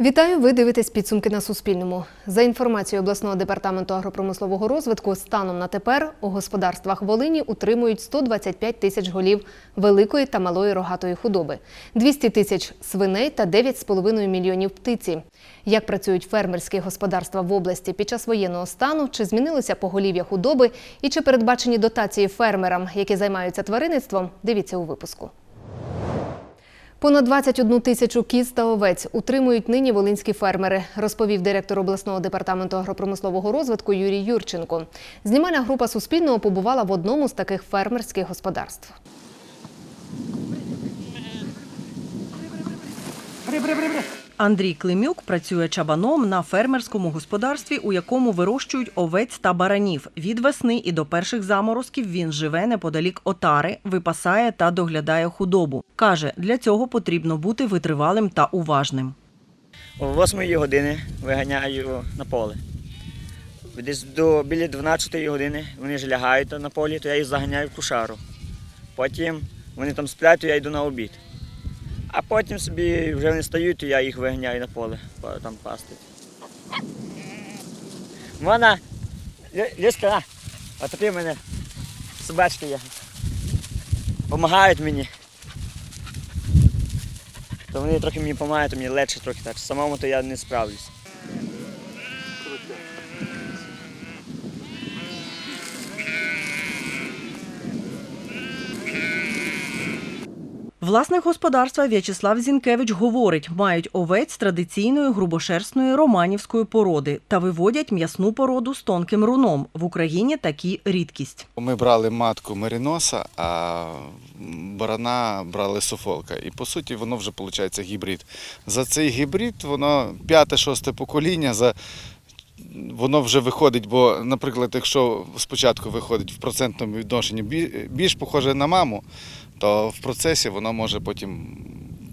Вітаю! Ви дивитесь підсумки на Суспільному. За інформацією обласного департаменту агропромислового розвитку, станом на тепер у господарствах Волині утримують 125 тисяч голів великої та малої рогатої худоби, 200 тисяч свиней та 9,5 мільйонів птиці. Як працюють фермерські господарства в області під час воєнного стану, чи змінилося поголів'я худоби і чи передбачені дотації фермерам, які займаються тваринництвом, дивіться у випуску. Понад 21 тисячу кіз та овець утримують нині волинські фермери, розповів директор обласного департаменту агропромислового розвитку Юрій Юрченко. Знімальна група Суспільного побувала в одному з таких фермерських господарств. Андрій Климюк працює чабаном на фермерському господарстві, у якому вирощують овець та баранів. Від весни і до перших заморозків він живе неподалік отари, випасає та доглядає худобу. Каже, для цього потрібно бути витривалим та уважним. О 8 години виганяю на поле. Десь до біля 12 години вони ж лягають на полі, то я їх заганяю в кушару. Потім вони там сплять, то я йду на обід. А потім собі вже вони стають, і я їх виганяю на поле, там пасти. Вона, Ліска, а тепер в мене собачки є. Помагають мені. То вони трохи мені допомагають, мені легше трохи так. Самому то я не справлюсь. Власник господарства В'ячеслав Зінкевич говорить, мають овець традиційної грубошерстної романівської породи та виводять м'ясну породу з тонким руном. В Україні такі рідкість. Ми брали матку мериноса, а барана брали софолка. І по суті воно вже виходить гібрид. За цей гібрид воно п'яте-шосте покоління. За Воно вже виходить, бо, наприклад, якщо спочатку виходить в процентному відношенні більш похоже на маму, то в процесі воно може потім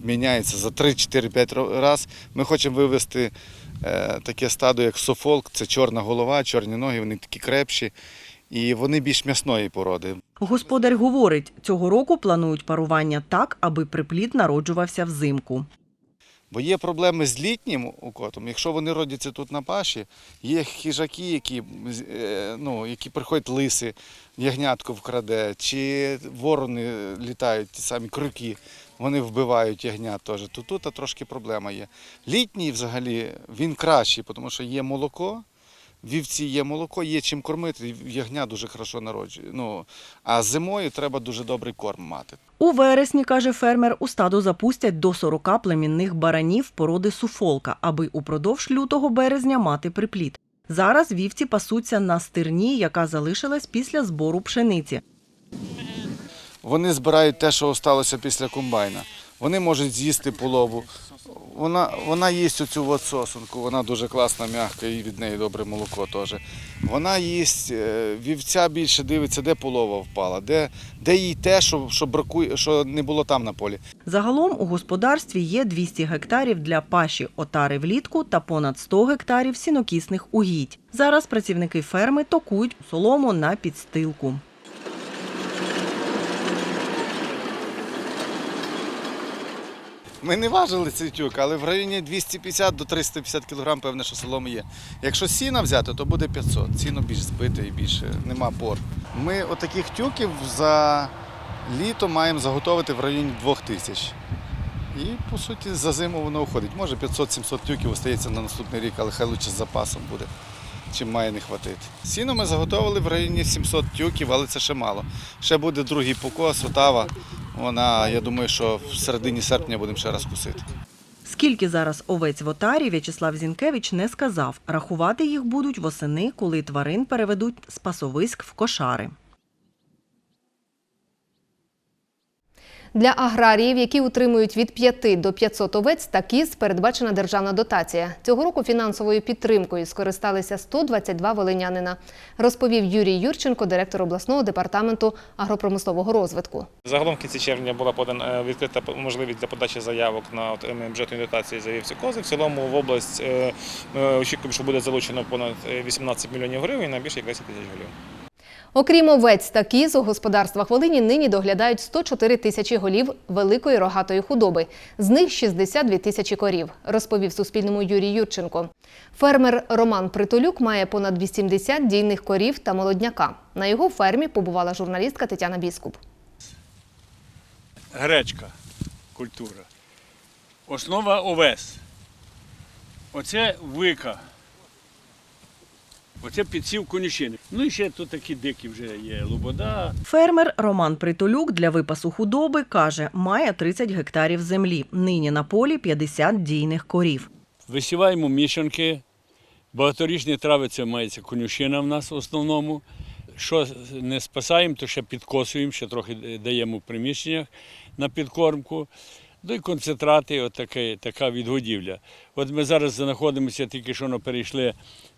міняється за 3-4-5 разів. Ми хочемо вивести е, таке стадо, як софолк, це чорна голова, чорні ноги, вони такі крепші. І вони більш м'ясної породи. Господар говорить, цього року планують парування так, аби приплід народжувався взимку. Бо є проблеми з літнім укотом. Якщо вони родяться тут на паші, є хижаки, які, е, ну, які приходять лиси, ягнятко вкраде, чи ворони літають, ті самі крюки, вони вбивають ягнят теж. То тут трошки проблема є. Літній взагалі він кращий, тому що є молоко. Вівці є молоко, є чим кормити, ягня дуже хорошо народжує. Ну, а зимою треба дуже добрий корм мати. У вересні, каже фермер, у стадо запустять до 40 племінних баранів породи суфолка, аби упродовж лютого березня мати приплід. Зараз вівці пасуться на стирні, яка залишилась після збору пшениці. Вони збирають те, що осталося після комбайна. Вони можуть з'їсти полову. Вона, вона їсть оцю от сосунку, вона дуже класна, м'яка, і від неї добре молоко теж. Вона їсть, е, вівця більше дивиться, де полова впала, де, де їй те, що, що, бракує, що не було там на полі. Загалом у господарстві є 200 гектарів для паші отари влітку та понад 100 гектарів сінокісних угідь. Зараз працівники ферми токують солому на підстилку. Ми не важили цей тюк, але в районі 250 до 350 кг, певне, що соломи є. Якщо сіна взяти, то буде 500. Сіно більш збите і більше нема пор. Ми отаких тюків за літо маємо заготовити в районі 2000. І, по суті, за зиму воно уходить. Може 500-700 тюків остається на наступний рік, але хай лучше з запасом буде, чим має не хватити. Сіно ми заготовили в районі 700 тюків, але це ще мало. Ще буде другий покос, отава. Вона, я думаю, що в середині серпня будемо ще раз кусити. Скільки зараз овець в отарі, В'ячеслав Зінкевич не сказав. Рахувати їх будуть восени, коли тварин переведуть з пасовиськ в кошари. Для аграріїв, які утримують від 5 до 500 овець та кіз, передбачена державна дотація. Цього року фінансовою підтримкою скористалися 122 волинянина, розповів Юрій Юрченко, директор обласного департаменту агропромислового розвитку. Загалом в кінці червня була подана е, відкрита можливість для подачі заявок на отримання бюджетної дотації за вівці кози. В цілому в область е, очікуємо, що буде залучено понад е, 18 мільйонів гривень на більше як 10 тисяч голів. Окрім овець та кіз, у господарствах Волині нині доглядають 104 тисячі голів великої рогатої худоби. З них 62 тисячі корів, розповів Суспільному Юрій Юрченко. Фермер Роман Притулюк має понад 80 дійних корів та молодняка. На його фермі побувала журналістка Тетяна Біскуп. гречка культура. Основа овес. Оце вика. Оце підсів конюшини. Ну і ще тут такі дикі вже є лобода. Фермер Роман Притулюк для випасу худоби каже, має 30 гектарів землі. Нині на полі 50 дійних корів. Висіваємо мішанки. Багаторічні трави це мається конюшина в нас в основному. Що не спасаємо, то ще підкосуємо, ще трохи даємо в приміщеннях на підкормку. Ну і концентрати, от таке, така відгодівля. От ми зараз знаходимося, тільки що перейшли,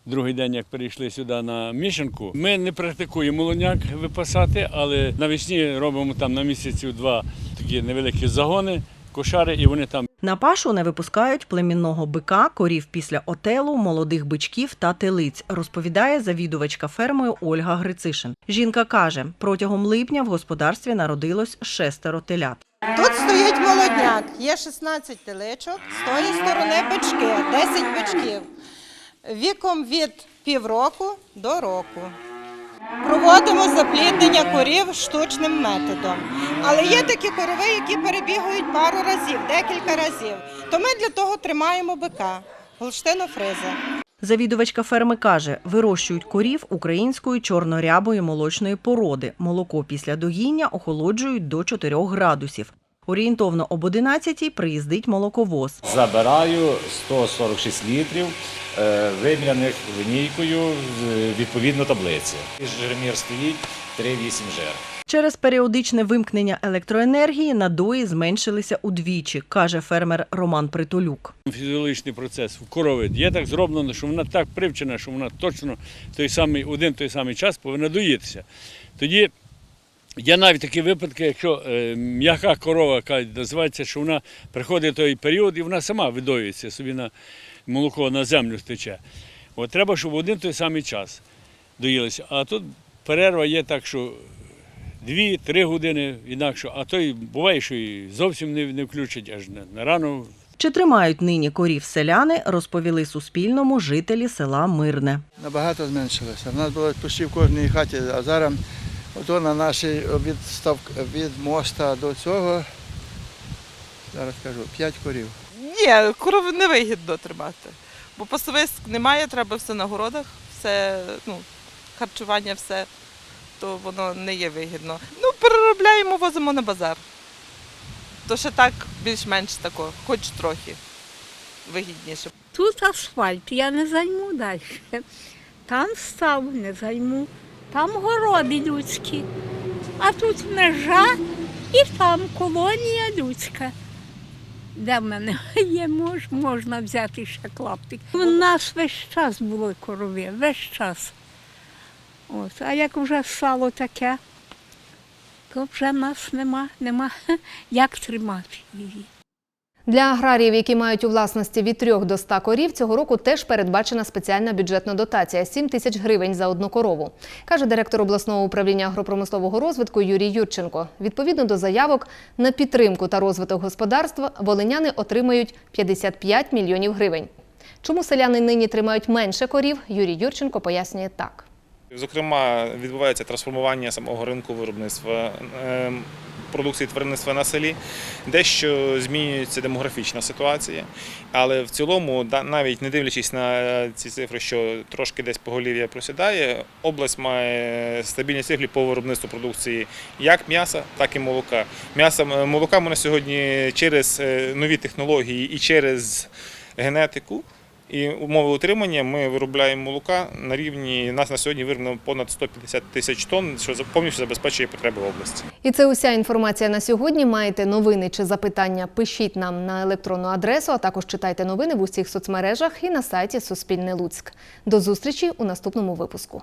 другий день, як перейшли сюди на мішанку. Ми не практикуємо молоняк випасати, але навесні робимо там на місяців два такі невеликі загони, кошари, і вони там На пашу не випускають племінного бика, корів після отелу, молодих бичків та телиць, розповідає завідувачка фермою Ольга Грицишин. Жінка каже, протягом липня в господарстві народилось шестеро телят. Тут стоїть молодняк, є 16 теличок, з тої сторони бички, 10 бичків. Віком від півроку до року. Проводимо запліднення корів штучним методом. Але є такі корови, які перебігають пару разів, декілька разів. То ми для того тримаємо бика, голштину. Завідувачка ферми каже, вирощують корів української чорнорябої молочної породи. Молоко після доїння охолоджують до 4 градусів. Орієнтовно об 11-й приїздить молоковоз. Забираю 146 літрів, е, виміряних лінійкою з- відповідно таблиці. Жирмір стоїть 3,8 жир. Через періодичне вимкнення електроенергії надої зменшилися удвічі, каже фермер Роман Притулюк. фізіологічний процес в корови. Є так зроблено, що вона так привчена, що вона точно той самий, один той самий час повинна доїтися. Тоді є навіть такі випадки, якщо е, м'яка корова яка називається, що вона приходить той період і вона сама видоюється собі на молоко на землю стече. От треба, щоб в один той самий час доїлися. А тут перерва є так, що дві-три години інакше, а то й буває, що і зовсім не, не включать аж на, на рано Чи тримають нині корів селяни, розповіли Суспільному жителі села Мирне. Набагато зменшилося. У нас було почти в кожній хаті, а зараз ото на нашій від, став, від моста до цього, зараз кажу, 5 корів. Ні, корову не вигідно тримати. Бо пасовиськ немає, треба все на городах, все, ну, харчування, все, то воно не є вигідно. Ну, переробляємо, возимо на базар. То ще так більш-менш тако, хоч трохи вигідніше. Тут асфальт, я не займу далі. Там став, не займу. Там городи людські. А тут межа і там колонія людська. Де в мене є, мож, можна взяти ще клаптик. У нас весь час були корови, весь час. От. А як вже стало таке, то вже нас нема, нема як тримати її. Для аграріїв, які мають у власності від 3 до 100 корів, цього року теж передбачена спеціальна бюджетна дотація 7 тисяч гривень за одну корову, каже директор обласного управління агропромислового розвитку Юрій Юрченко. Відповідно до заявок на підтримку та розвиток господарства, волиняни отримають 55 мільйонів гривень. Чому селяни нині тримають менше корів, Юрій Юрченко пояснює так. Зокрема, відбувається трансформування самого ринку виробництва е, продукції тваринництва на селі, дещо змінюється демографічна ситуація. Але в цілому, навіть не дивлячись на ці цифри, що трошки десь поголів'я просідає, область має стабільні цифри по виробництву продукції як м'яса, так і молока. М'яса е, молока ми на сьогодні через е, нові технології і через генетику. І умови утримання ми виробляємо молока на рівні нас на сьогодні вироблено понад 150 тисяч тонн, що повністю забезпечує потреби області. І це уся інформація на сьогодні. Маєте новини чи запитання? Пишіть нам на електронну адресу, а також читайте новини в усіх соцмережах і на сайті Суспільне Луцьк. До зустрічі у наступному випуску.